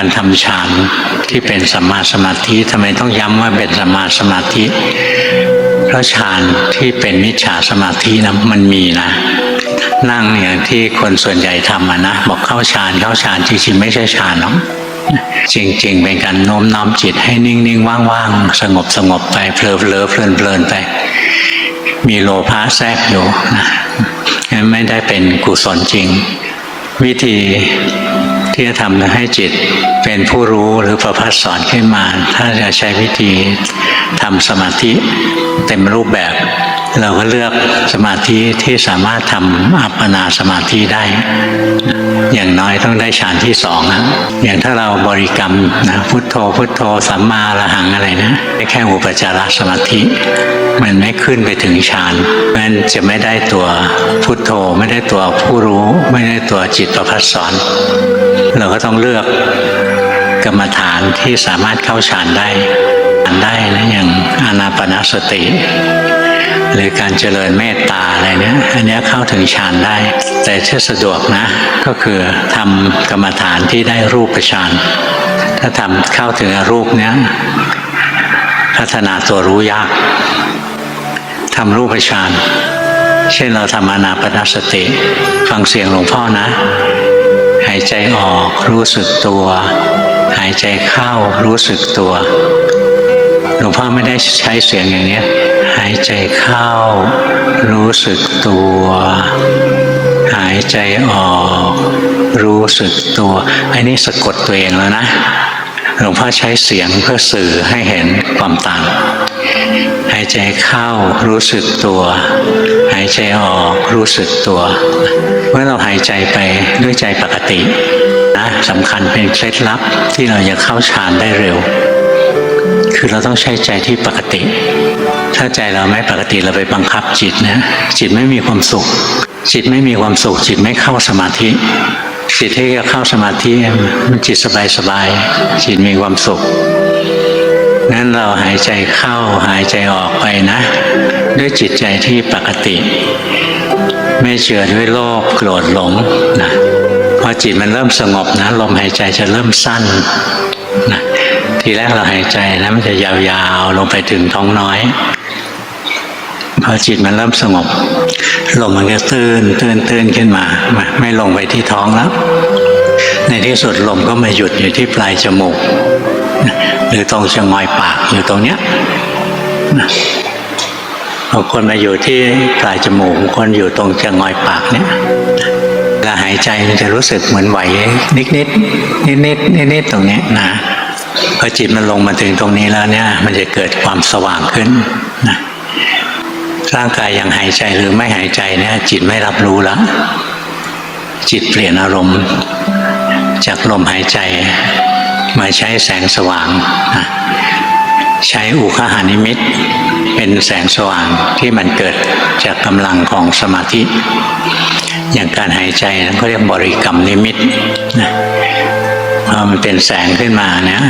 การทำฌานที่เป็นสัมมาสมาธิทำไมต้องย้ำว่าเป็นสัมมาสมาธิ เพราะฌานที่เป็นมิจฉาสมาธินะมันมีนะนั่งอย่างที่คนส่วนใหญ่ทำอะนะบอกเข้าฌานเข้าฌานจริงๆไม่ใช่ฌานหรอกจริงๆเป็นการโน้มน้อมจิตให้นิ่งๆว่างๆสงบสงบๆไปเพลิเพลเพลินเพลินๆไป มีโลภะแทรกอยู่นะไม่ได้เป็นกุศลจริง วิธี ที่จะทำให้จิตเป็นผู้รู้หรือประพัฒสอนขึ้นมา ถ้าจะใช้วิธีทำสมาธิเต็มรูปแบบ เราก็เลือกสมาธิที่สามารถทำอัปปนาสมาธิได้ อย่างน้อยต้องได้ฌานที่สองนะอย่างถ้าเราบริกรรมนะพุทโธ พุทโธสัมมาระหังอะไรนะแค่อุปจารสมาธิ มันไม่ขึ้นไปถึงฌานมันจะไม่ได้ตัวพุทโธ ไม่ได้ตัวผู้รู้ ไม่ได้ตัวจิตประพัฒสอนเราก็ต้องเลือกกรรมฐานที่สามารถเข้าฌานได้ฌานได้นะอย่างอานาปนาสติ หรือการเจริญเมตตาอะไรเนี้ยอันนี้เข้าถึงฌานได้ แต่ที่สะดวกนะ ก็คือทำกรรมฐานที่ได้รูปฌานถ้าทำเข้าถึงรูปเนี้ยพัฒนาตัวรู้ยากทำรูปฌานเช่นเราทำอนาปนสติ ฟังเสียงหลวงพ่อนะ หายใจออกรู้สึกตัว หายใจเข้ารู้สึกตัว หลวงพ่อไม่ได้ใช้เสียงอย่างเนี้ย หายใจเข้า รู้สึกตัว หายใจออก รู้สึกตัวอันนี้สะกดตัวเองแล้วนะหลวงพ่อใช้เสียงเพื่อสื่อให้เห็นความต่าง หายใจเข้ารู้สึกตัว หายใจออกรู้สึกตัว เมื่อเราหายใจไปด้วยใจปกตินะสำคัญเป็นเคล็ดลับที่เราจะเข้าฌานได้เร็ว คือเราต้องใช้ใจที่ปกติ ถ้าใจเราไม่ปกติเราไปบังคับจิตนะจิตไม่มีความสุข จิตไม่มีความสุข จิตไม่เข้าสมาธิจิตที่จะเข้าสมาธิมันจิตสบายสบายๆจิตมีความสุขงั้นเราหายใจเข้าหายใจออกไปนะ ด้วยจิตใจที่ปกติ ไม่เชื่อด้วยโลภโกรธหลงนะพอจิตมันเริ่มสงบนะลมหายใจจะเริ่มสั้นนะทีแรกเราหายใจนะมันจะยาวๆลงไปถึงท้องน้อย พอจิตมันเริ่มสงบลมมันก็ตื้นตื้นตื้นขึ้นมา ไม่ลงไปที่ท้องแล้ว ในที่สุดลมก็มาหยุดอยู่ที่ปลายจมูกหรือตรงชะงอยปากอยู่ตรงเนี้ยบางคนมาอยู่ที่ปลายจมูกบางคนอยู่ตรงชะงอยปากเนี่ยเวลาหายใจมันจะรู้สึกเหมือนไหวนิดนิดนิดนิดนิดนิดๆตรงเนี้ยนะพอจิตมันลงมาถึงตรงนี้แล้วเนี่ย มันจะเกิดความสว่างขึ้นนะ ร่างกายยังหายใจหรือไม่หายใจเนี่ยจิตไม่รับรู้แล้ว จิตเปลี่ยนอารมณ์ จากลมหายใจมาใช้แสงสว่างนะใช้อุคหานิมิตเป็นแสงสว่างที่มันเกิดจากกำลังของสมาธิ อย่างการหายใจนั้นเขาเรียกบริกรรมนิมิตนะพอมันเป็นแสงขึ้นมาเนี่ย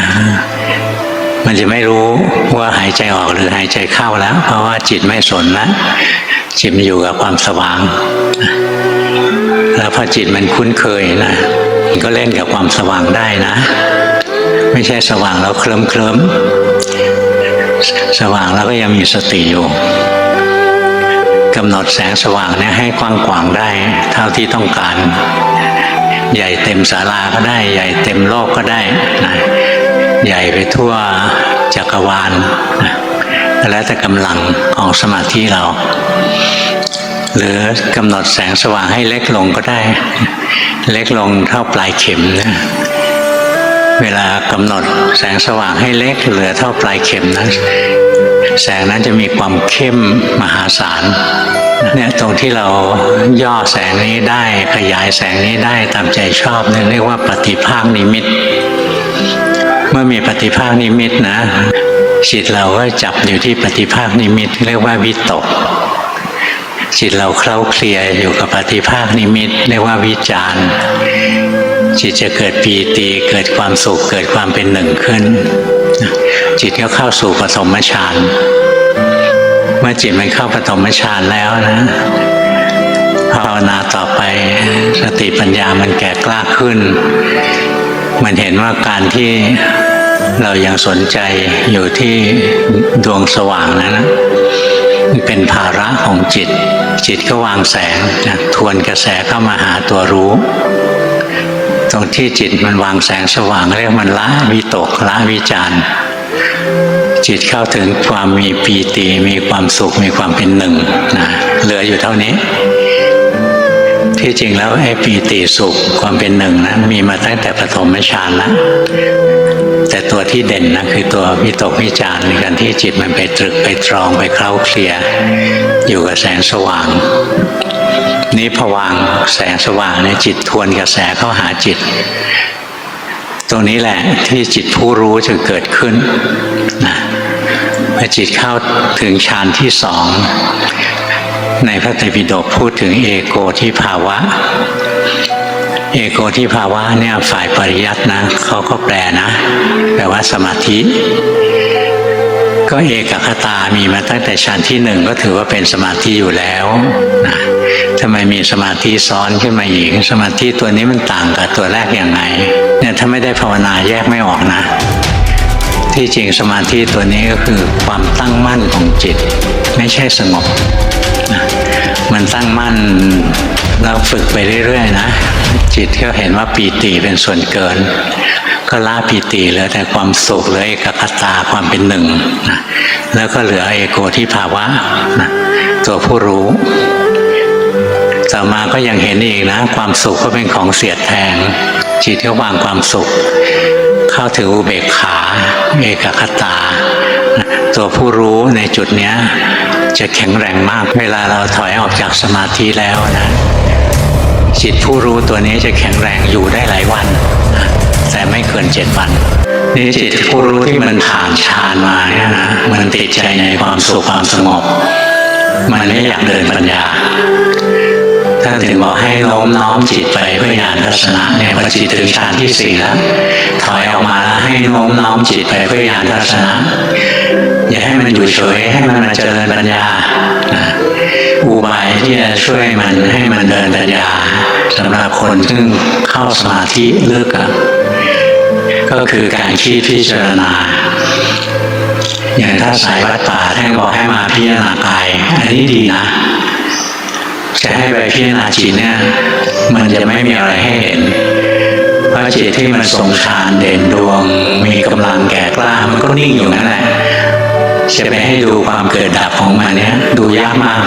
มันจะไม่รู้ว่าหายใจออกหรือหายใจเข้าแล้ว เพราะว่าจิตไม่สนแล้วจิตมันอยู่กับความสว่าง แล้วพอจิตมันคุ้นเคยนะมันก็เล่นกับความสว่างได้นะ ไม่ใช่สว่างแล้วเคลิ้มเคลิ้มสว่างแล้วก็ยังมีสติอยู่กำหนดแสงสว่างเนี่ยให้กว้างขวางได้ เท่าที่ต้องการ ใหญ่เต็มศาลาก็ได้ ใหญ่เต็มโลกก็ได้นะ ใหญ่ไปทั่วจักรวาลนะแล้วแต่กำลังของสมาธิเรา หรือกำหนดแสงสว่างให้เล็กลงก็ได้ เล็กลงเท่าปลายเข็มนะเวลากำหนดแสงสว่างให้เล็กเหลือเท่าปลายเข็มนะแสงนั้นจะมีความเข้มมหาศาลเนี่ยตรงที่เราย่อแสงนี้ได้ขยายแสงนี้ได้ตามใจชอบเนี่ยเรียกว่าปฏิภาคนิมิต เมื่อมีปฏิภาคนิมิตนะจิตเราก็จับอยู่ที่ปฏิภาคนิมิต เรียกว่าวิตก จิตเราเคล้าเคลียอยู่กับปฏิภาคนิมิต เรียกว่าวิจารจิตจะเกิดปีติเกิดความสุขเกิดความเป็นหนึ่งขึ้น จิตก็เข้าสู่ปฐมฌานเมื่อจิตมันเข้าปฐมฌานแล้วนะภาวนาต่อไปสติปัญญามันแก่กล้าขึ้น มันเห็นว่าการที่ เรายังสนใจอยู่ที่ดวงสว่างนั้นนะเป็นภาระของจิต จิตก็วางแสงนะทวนกระแสเข้ามาหาตัวรู้ ตรงที่จิตมันวางแสงสว่างเรียกมันละวิตกละวิจารจิตเข้าถึงความมีปีติมีความสุขมีความเป็นหนึ่งนะเหลืออยู่เท่านี้ ที่จริงแล้วไอ้ปีติสุขความเป็นหนึ่งนะมีมาตั้งแต่ปฐมฌานแล้ว ตัวที่เด่นนะคือตัววิตกวิจาร์ในการที่จิตมันไปตรึกไปตรองไปเคล้าเคลียอยู่กับแสงสว่าง นี้ผวางแสงสว่างเนี่ยจิตทวนกระแสเข้าหาจิต ตรงนี้แหละที่จิตผู้รู้จะเกิดขึ้นนะพอจิตเข้าถึงฌานที่สองในพระไตรปิฎกพูดถึงเอโกที่ภาวะ เอโกที่ภาวะเนี่ยฝ่ายปริยัตินะเขาก็แปลนะแปลว่าสมาธิ ก็เอกคตามีมาตั้งแต่ชั้นที่หนึ่งก็ถือว่าเป็นสมาธิอยู่แล้วนะทำไมมีสมาธิซ้อนขึ้นมาอีกสมาธิตัวนี้มันต่างกับตัวแรกอยังไงเนี่ยถ้าไม่ได้ภาวนาแยกไม่ออกนะ ที่จริงสมาธิตัวนี้ก็คือความตั้งมั่นของจิต ไม่ใช่สงบนะมันตั้งมั่นเราฝึกไปเรื่อยๆนะ จิตก็เห็นว่าปีติเป็นส่วนเกิน ก็ละปีติเหลือแต่ความสุขเหลือเอกคตาความเป็นหนึ่งนะแล้วก็เหลือเอโกที่ภาวะนะตัวผู้รู้ต่อมาก็ยังเห็นอีกนะ ความสุขก็เป็นของเสียดแทง จิตก็วางความสุข เข้าถึงอุเบกขาเอกคตา ตัวผู้รู้ในจุดเนี้ยจะแข็งแรงมากเวลาเราถอยออกจากสมาธิแล้วนะ จิตผู้รู้ตัวนี้จะแข็งแรงอยู่ได้หลายวัน แต่ไม่เกินเจ็ดวันนี่จิตผู้รู้ที่มันผ่านฌานมาเนี่ยนะมันติดใจในความสุขความสงบ มันไม่อยากเดินปัญญาท่านถึงบอกให้โน้มน้อมจิตไปเพื่อญาณทัศนะเนี่ยพอจิตถึงฌานที่สี่แล้วถอยออกมาแล้วให้โน้มน้อมจิตไปเพื่อญาณทัศนะอย่าให้มันอยู่เฉยให้มันมาเจริญปัญญาอุบายที่จะช่วยมันให้มันเดินปัญญา สำหรับคนซึ่งเข้าสมาธิลึกอะก็คือการคิดพิจารณา อย่างถ้าสายวัดป่าท่านบอกให้มาพิจารณากาย อันนี้ดีนะ จะให้ไปพิจารณาจิตเนี่ย มันจะไม่มีอะไรให้เห็นเพราะจิตที่มันทรงฌานเด่นดวง มีกำลังแก่กล้ามันก็นิ่งอยู่นั่นแหละจะไปให้ดูความเกิดดับของมันเนี่ยดูยากมาก